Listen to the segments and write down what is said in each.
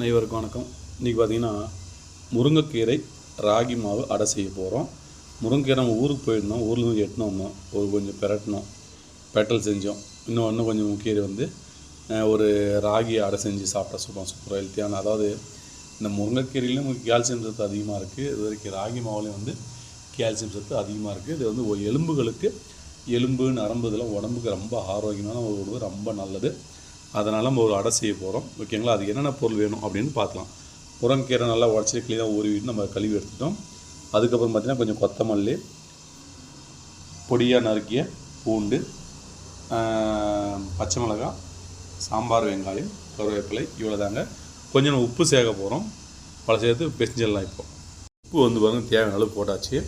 அனைவருக்கும் வணக்கம். இன்றைக்கி பார்த்தீங்கன்னா முருங்கைக்கீரை ராகி மாவு அடை செய்ய போகிறோம் முருங்கைக்கீரை நம்ம ஊருக்கு போயிருந்தோம் ஊரில் இருந்து வந்தோம் ஒரு கொஞ்சம் பெரட்டினோம் பெட்டல் செஞ்சோம். இன்னும் இன்னும் கொஞ்சம் கீரை வந்து ஒரு ராகி அடை செஞ்சு சாப்பிட்டா சூப்பர் சூப்பராக ஹெல்த்தியான அதாவது இந்த முருங்கைக்கீரையிலும் நமக்கு கால்சியம் சத்து அதிகமாக இருக்குது இது வரைக்கும் ராகி மாவுலேயும் வந்து கால்சியம் சத்து அதிகமாக இருக்குது இது வந்து எலும்புகளுக்கு எலும்பு நரம்பு இதெல்லாம் உடம்புக்கு ரொம்ப ஆரோக்கியமான ஒரு உணவு ரொம்ப நல்லது. அதனால் நம்ம ஒரு அடை செய்ய போகிறோம் ஓகேங்களா? அதுக்கு என்னென்ன பொருள் வேணும் அப்படின்னு பார்க்கலாம். கீரை நல்லா உடச்சி கிளீனாக ஊறிவிட்டு நம்ம கழுவி எடுத்துட்டோம். அதுக்கப்புறம் பார்த்திங்கன்னா கொஞ்சம் கொத்தமல்லி பொடியாக நறுக்கிய பூண்டு பச்சை மிளகாய் சாம்பார் வெங்காயம் கருவேப்பிலை இவ்வளோ தாங்க கொஞ்சம் நம்ம உப்பு சேர்க்க போகிறோம் பல சேர்த்து பெஞ்சிடலாம் இப்போ. உப்பு வந்து பாருங்கள் தேவையான அளவு போட்டாச்சு.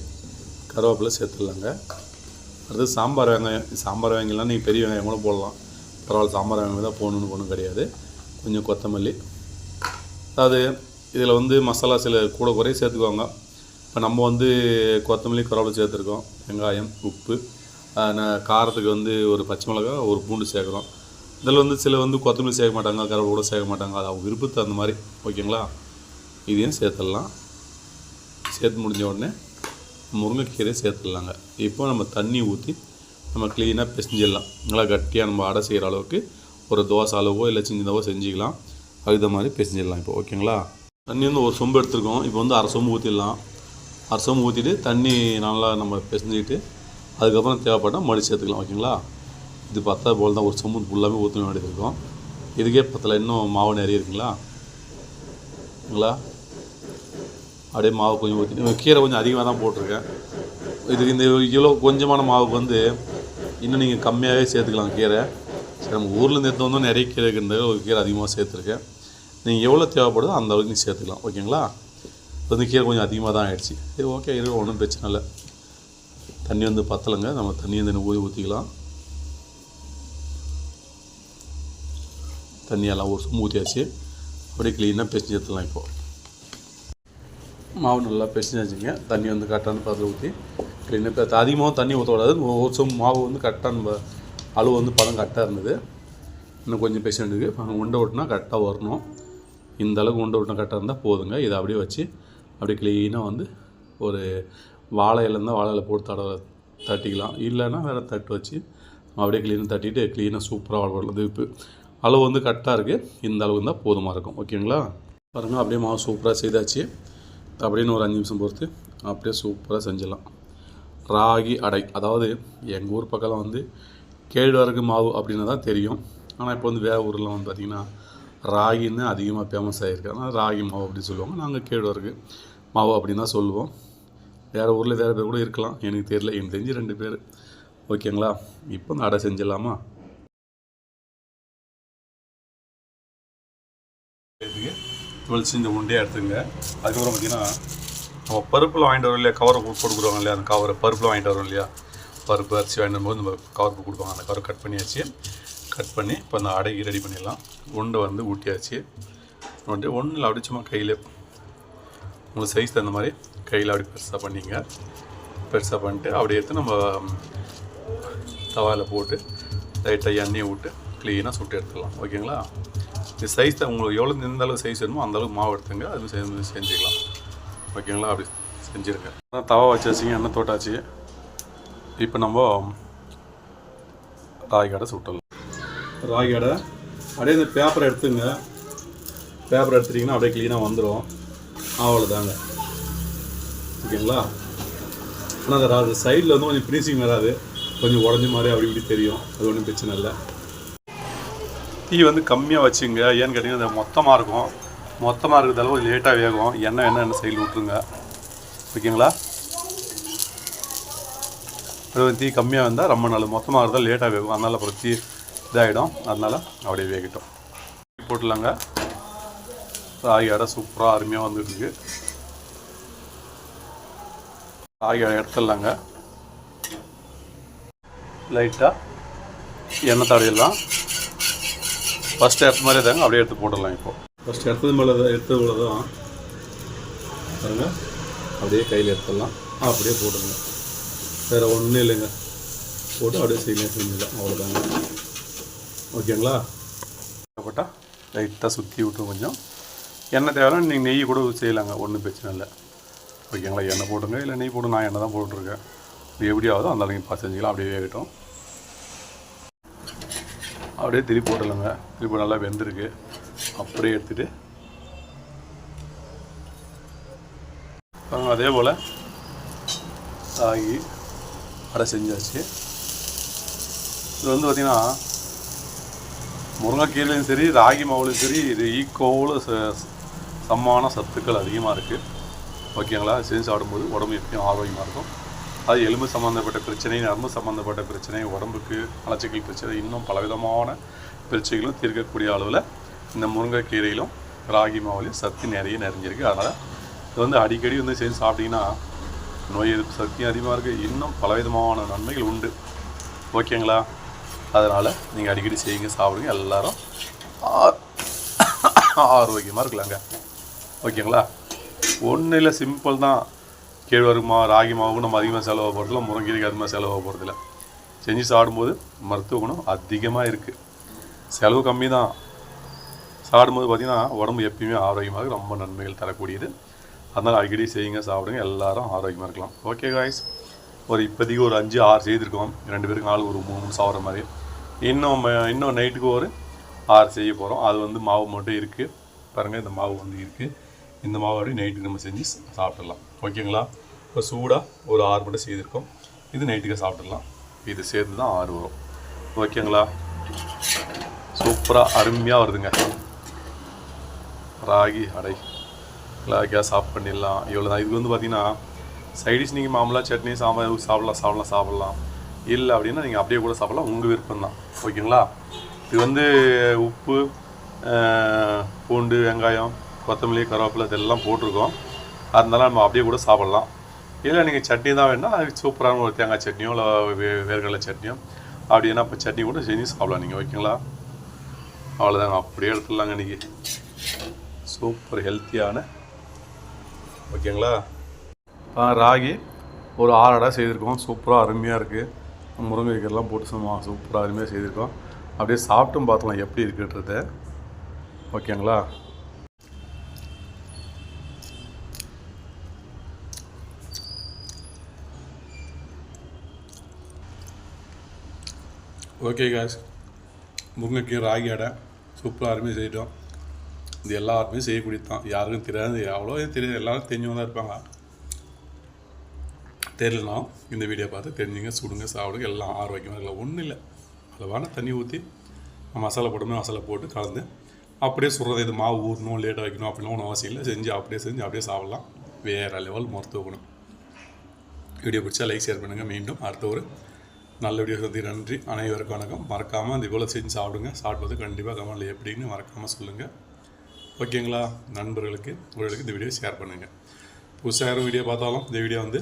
கருவேப்பிலை சேர்த்துடலாங்க. அடுத்து சாம்பார் வெங்காயம் சாம்பார் வெங்காயம்லாம் நீங்கள் பெரிய வெங்காயம் கூட போடலாம். பரவாயில்ல சாம்பார் வெங்காயம் தான் போகணுன்னு ஒன்றும் கிடையாது. கொஞ்சம் கொத்தமல்லி. அதாவது இதில் வந்து மசாலா சில கூட குறைய சேர்த்துக்குவாங்க. இப்போ நம்ம வந்து கொத்தமல்லி கருவேப்பிலை சேர்த்துருக்கோம். வெங்காயம் உப்பு. காரத்துக்கு வந்து ஒரு பச்சை மிளகா ஒரு பூண்டு சேர்க்குறோம். இதில் வந்து சில வந்து கொத்தமல்லி சேர்க்க மாட்டாங்க கருவேப்பிலை கூட சேர்க்க மாட்டாங்க. அது அவங்க விருப்பத்தை அந்த மாதிரி ஓகேங்களா? இதையும் சேர்த்துடலாம். சேர்த்து முடிஞ்ச உடனே முருங்கைக்கீரை சேர்த்துடலாங்க. இப்போ நம்ம தண்ணி ஊற்றி நம்ம க்ளீனாக பிசைஞ்சிடலாம். நல்லா கட்டியாக நம்ம அடை செய்கிற அளவுக்கு ஒரு தோசை அளவோ இல்லை சின்னதாவோ செஞ்சுக்கலாம். அதுக்கு மாதிரி பிசைஞ்சிடலாம் இப்போ ஓகேங்களா? தண்ணி வந்து ஒரு சொம்பு எடுத்துருக்கோம். இப்போ வந்து அரை சொம்பு ஊற்றிடலாம் அரை சொம்பு ஊற்றிட்டு தண்ணி நல்லா நம்ம பிசைஞ்சிட்டு அதுக்கப்புறம் தேவைப்பட்டால் மடி சேர்த்துக்கலாம் ஓகேங்களா? இது பார்த்தா போல் தான் ஒரு சொம்பு ஃபுல்லாகவே ஊற்ற வேண்டியது இருக்கும். இதுக்கே பத்தில் இன்னும் மாவு நிறைய இருக்குங்களா? அப்படியே மாவு கொஞ்சம் ஊற்றி கீரை கொஞ்சம் அதிகமாக தான் போட்டிருக்கேன். இதுக்கு இந்த இவ்வளோ கொஞ்சமான மாவுக்கு வந்து இன்னும் நீங்கள் கம்மியாகவே சேர்த்துக்கலாம் கீரை. சரி நம்ம ஊர்லேருந்து எடுத்து வந்தோம் நிறைய கீரை இருக்கிறது ஒரு கீரை அதிகமாக சேர்த்துருக்கேன். நீங்கள் எவ்வளோ தேவைப்படுதோ அந்த அளவுக்கு நீங்கள் சேர்த்துக்கலாம். ஓகேங்களா? இப்போ வந்து கீரை கொஞ்சம் அதிகமாக தான் ஆகிடுச்சு சரி ஓகே இது ஒன்றும் பிரச்சனை இல்லை. தண்ணி வந்து பத்தலைங்க. நம்ம தண்ணி வந்து ஊதி ஊற்றிக்கலாம் தண்ணியெல்லாம் ஒரு சும்மா ஊற்றியாச்சு அப்படியே க்ளீனாக பேசி சேர்த்துக்கலாம் இப்போது மாவு நல்லா பிசைஞ்சாச்சுங்க. தண்ணி வந்து கரெக்டான பதத்தில் ஊற்றி க்ளீனாக இப்போ அதிகமாக தண்ணி ஊற்றக்கூடாது ஒரு சம் மாவு வந்து கரெக்டாக நம்ம அளவு வந்து பதம் கரெக்டாக இருந்தது. இன்னும் கொஞ்சம் பேச இருக்குது உண்டை விட்டுனா கரெக்டாக வரணும். இந்த அளவுக்கு உண்டை விட்டினா கரெக்டாக இருந்தால் போதுங்க. இதை அப்படியே வச்சு அப்படியே க்ளீனாக வந்து ஒரு வாழை வாழையில் இருந்தால் வாழை போட்டு தட தட்டிக்கலாம். இல்லைன்னா வேறு தட்டு வச்சு அப்படியே க்ளீனாக தட்டிட்டு க்ளீனாக சூப்பராக வாழை இப்போ அளவு வந்து கரெக்டாக இருக்குது இந்த அளவு இருந்தால் போதுமாக இருக்கும். ஓகேங்களா? பாருங்கள் அப்படியே மாவு சூப்பராக செய்தாச்சு. அப்படின்னு ஒரு அஞ்சு நிமிஷம் பொறுத்து அப்படியே சூப்பராக செஞ்சிடலாம். ராகி அடை. அதாவது எங்கள் ஊர் பக்கம்லாம் வந்து கேழ்வரகு மாவு அப்படின்னு தான் தெரியும். ஆனால் இப்போ வந்து வேறு ஊரில் வந்து பார்த்திங்கன்னா ராகின்னு அதிகமாக ஃபேமஸ் ஆகிருக்கு ராகி மாவு அப்படின்னு சொல்லுவாங்க. நாங்கள் கேழ்வரகு மாவு அப்படின்னு தான் சொல்லுவோம். வேறு ஊரில் வேறு பேர் கூட இருக்கலாம். எனக்கு தெரியல. எனக்கு தெரிஞ்சு ரெண்டு பேர். ஓகேங்களா? இப்போ இந்த அடை செஞ்சிடலாமா? துளசி இந்த உண்டையாக எடுத்துங்க. அதுக்கப்புறம் பார்த்தீங்கன்னா நம்ம பருப்பில் வாங்கிட்டு வரோம் இல்லையா? கவரை போட்டு கொடுக்குறோம் இல்லையா? அந்த கவரை பருப்பில் வாங்கிட்டு வரோம் இல்லையா? பருப்பு அரிசி வாங்கிட்டு வரும்போது நம்ம கவர் போட்டு கொடுப்பாங்க அந்த கவர் கட் பண்ணியாச்சு. கட் பண்ணி இப்போ அந்த அடைக்கு ரெடி பண்ணிடலாம். உண்டை வந்து ஊட்டியாச்சு. உருண்டை ஒன்றில் அப்படி சும்மா கையில் உங்களுக்கு சைஸ் தகுந்த மாதிரி கையில் அப்படி பெருசாக பண்ணிங்க. பெருசாக பண்ணிட்டு அப்படியே எடுத்து நம்ம தவாயில் போட்டு லைட்டாக எண்ணெயை விட்டு க்ளீனாக சுட்டு எடுத்துடலாம். ஓகேங்களா? சைஸ் உங்களுக்கு எவ்வளோ எந்த அளவுக்கு சைஸ் வேணுமோ அந்தளவுக்கு மாவு எடுத்துங்க அது செஞ்சு செஞ்சுக்கலாம். ஓகேங்களா? அப்படி செஞ்சுருங்க. ஆனால் தவா வச்சு வச்சிங்க எண்ணெய் தோட்டாச்சு. இப்போ நம்ம ராகி கடை சுட்டலாம் ராகி கடை அப்படியே இந்த பேப்பரை எடுத்துங்க. பேப்பர் எடுத்துட்டிங்கன்னா அப்படியே க்ளீனாக வந்துடும் அவ்வளோதாங்க ஓகேங்களா? ஆனால் அந்த சைடில் வந்து கொஞ்சம் ஃபினிஷிங் வராது. கொஞ்சம் உடஞ்ச மாதிரி அப்படி இப்படி தெரியும். அது ஒன்றும் பிரச்சனை இல்லை. தீ வந்து கம்மியாக வச்சுங்க. ஏன்னு கேட்டிங்கன்னா அது மொத்தமாக இருக்கும். மொத்தமாக இருக்கிறதால கொஞ்சம் லேட்டாக வேகும். எண்ணெய் என்ன எண்ணெய் சைடில் விட்ருங்க ஓகேங்களா? அது தீ கம்மியாக இருந்தால் ரொம்ப நல்லது. மொத்தமாக இருந்தால் லேட்டாக வேகும். அதனால் அப்புறம் தீ இதாகிடும் அதனால் அப்படியே வேகட்டும். போட்டுலாங்க ராகி அடை சூப்பராக அருமையாக வந்துருக்கு ராகி அடை எடுத்துடலாங்க. லைட்டாக எண்ணெய் தடையெல்லாம் ஃபஸ்ட்டு எடுத்த மாதிரி தாங்க அப்படியே எடுத்து போட்டுடலாம் இப்போ. ஃபஸ்ட்டு எடுத்தது மேலே எடுத்தது போல தான் பாருங்க. அப்படியே கையில் எடுத்துடலாம். அப்படியே போட்டுருங்க வேறு ஒன்றும் இல்லைங்க. போட்டு அப்படியே செய்யலாம் செஞ்சிடலாம் அவ்வளோதாங்க ஓகேங்களா? போட்டால் லைட்டாக சுற்றி விட்டு கொஞ்சம் எண்ணெய் தேவைன்னா நீங்கள் நெய் கூட செய்யலாங்க. ஒன்றும் பிரச்சனை இல்லை. ஓகேங்களா? எண்ணெய் போடுங்க. இல்லை நெய் போடுங்க நான் எண்ணெய் தான் போட்டுருக்கேன். இது எப்படி ஆகுதோ அந்த அளவுக்கு பார்த்து செஞ்சுக்கலாம் அப்படியே வேகட்டும் அப்படியே திருப்பி போட்டலங்க திருப்பி நல்லா வெந்திருக்கு. அப்படியே எடுத்துகிட்டு அதே போல் ராகி அடை செஞ்சாச்சு. இது வந்து பார்த்திங்கன்னா முருங்கைக்கீரையும் சரி ராகி மாவுலையும் சரி இது ஈக்கோவில் சம்மான சத்துக்கள் அதிகமாக இருக்குது ஓகேங்களா? செஞ்சு சாப்பிடும்போது உடம்பு எப்பயும் ஆரோக்கியமாக இருக்கும். அது எலும்பு சம்மந்தப்பட்ட பிரச்சனை நரம்பு சம்மந்தப்பட்ட பிரச்சனை உடம்புக்கு மலச்சிக்கல் பிரச்சனை இன்னும் பலவிதமான பிரச்சனைகளும் தீர்க்கக்கூடிய அளவில் இந்த முருங்கைக்கீரையிலும் ராகி மாவுலையும் சக்தி நிறைய நிறைஞ்சிருக்கு. அதனால் இது வந்து அடிக்கடி வந்து செஞ்சு சாப்பிட்டீங்கன்னா நோய் எதிர்ப்பு சக்தியும் அதிகமாக இருக்குது இன்னும் பலவிதமான நன்மைகள் உண்டு. ஓகேங்களா? அதனால் நீங்கள் அடிக்கடி செய்யுங்க சாப்பிடுங்க. எல்லாரும் ஆரோக்கியமாக இருக்கலாங்க. ஓகேங்களா? ஒன்றும் இல்லை சிம்பிள் தான் கேழ்வரகு மாவு ராகி மாவுக்கு நம்ம அதிகமாக செலவாக போகிறதில்ல முருங்கைக்கு அதிகமாக செலவு போகிறதில்ல செஞ்சு சாப்பிடும்போது மருத்துவ குணம் அதிகமாக இருக்குது செலவு கம்மி தான் சாப்பிடும்போது பார்த்திங்கன்னா உடம்பு எப்பயுமே ஆரோக்கியமாக ரொம்ப நன்மைகள் தரக்கூடியது. அதனால் அடிக்கடி செய்யுங்க சாப்பிடுங்க. எல்லாரும் ஆரோக்கியமாக இருக்கலாம். ஓகே காய்ஸ் ஒரு இப்போதைக்கு ஒரு அஞ்சு ஆறு செய்திருக்கோம். ரெண்டு பேருக்கு நாலு ஒரு மூணு மூணு சாப்பிட்ற மாதிரி. இன்னும் இன்னும் நைட்டுக்கு ஒரு ஆறு செய்ய போகிறோம் அது வந்து மாவு மட்டும் இருக்குது பாருங்கள் இந்த மாவு வந்து இருக்குது இந்த மாவு அப்படி நைட்டுக்கு நம்ம செஞ்சு சா- சாப்பிட்றலாம் ஓகேங்களா இப்போ சூடாக ஒரு ஆறு மட்டும் செய்திருக்கோம். இது நைட்டுக்கு சாப்பிட்றலாம் இது சேர்த்து தான் ஆறு வரும். ஓகேங்களா? சூப்பராக அருமையாக வருதுங்க. ராகி அடை. கேஸ் ஆஃப் பண்ணிடலாம். இவ்வளோ தான். இதுக்கு வந்து பார்த்தீங்கன்னா சைடிஷ் நீங்கள் மாமலாக சட்னி சாம்பார் சாப்பிட்லாம் சாப்பிட்லாம் சாப்பிட்லாம். இல்லை அப்படின்னா நீங்கள் அப்படியே கூட சாப்பிடலாம். உங்கள் விருப்பம் தான். ஓகேங்களா? இது வந்து உப்பு பூண்டு வெங்காயம் கொத்தமல்லி கருவேப்பிலை இதெல்லாம் போட்டிருக்கோம். அதனால நம்ம அப்படியே கூட சாப்பிட்லாம். இல்லை நீங்கள் சட்னி தான் வேணும்னா அதுக்கு சூப்பரான ஒரு தேங்காய் சட்னியோ இல்லை வே- வேர்கடலை சட்னியோ. அப்படின்னா இப்போ சட்னி கூட செஞ்சு சாப்பிடலாம். நீங்கள் ஓகேங்களா அவ்வளோதாங்க அப்படியே எடுத்துடலாங்க இன்றைக்கி சூப்பர் ஹெல்த்தியான. ஓகேங்களா? ராகி ஒரு ஆறு செய்திருக்கோம். சூப்பராக அருமையாக இருக்குது முருங்கைக்கெல்லாம் போட்டு சும்மா சூப்பராக அருமையாக செய்திருக்கோம். அப்படியே சாப்பிட்டும் பார்த்துக்கலாம் எப்படி இருக்குன்றத. ஓகேங்களா? ஓகே காஸ் முருங்கைக்கீரை ராகி அடை சூப்பராக அருமையாக செய்யிட்டோம் இது எல்லாருமே செய்யக்கூடியது தான். யாருக்கும் தெரியாது அவ்வளோ தெரியாது. எல்லாரும் தெரிஞ்சவங்க தான் இருப்பாங்க. தெரியலனா இந்த வீடியோ பார்த்து தெரிஞ்சுங்க சுடுங்க சாப்பிடுங்க. எல்லாம் ஆரோக்கியமாக இருக்கலாம். ஒன்றும் இல்லை. அளவான தண்ணி ஊற்றி மசாலா போடணும் மசாலா போட்டு கலந்து அப்படியே சுடுறது இது மாவு ஊறணும் லேட்டாக வைக்கணும் அப்படிலாம் ஒன்றும் அவசியம் இல்லை. செஞ்சு அப்படியே செஞ்சு அப்படியே சாப்பிடலாம். வேறு லெவல் மருத்துவ குணம். வீடியோ பிடிச்சா லைக் ஷேர் பண்ணுங்கள் மீண்டும் அடுத்த ஒரு நல்ல வீடியோ சந்தி நன்றி. அனைவருக்கும் வணக்கம். மறக்காமல் இது போல் செஞ்சு சாப்பிடுங்க. சாப்பிடுவது கண்டிப்பாக கமெண்ட்ல எப்படின்னு மறக்காமல் சொல்லுங்கள் ஓகேங்களா? நண்பர்களுக்கு உங்களுக்கு இந்த வீடியோ ஷேர் பண்ணுங்கள் புதுசாக யாரும் வீடியோ பார்த்தாலும் இந்த வீடியோ வந்து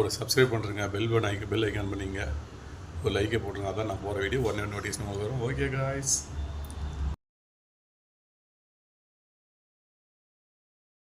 ஒரு சப்ஸ்கிரைப் பண்ணுறங்க பெல் பட்டன் ஐக்க பெல் ஐக்கான் பண்ணிங்க. ஒரு லைக்கை போட்டுருங்க. அதான் நான் போகிற வீடியோ. ஒன் நோட்டிஃபிகேஷன் வரும். Okay guys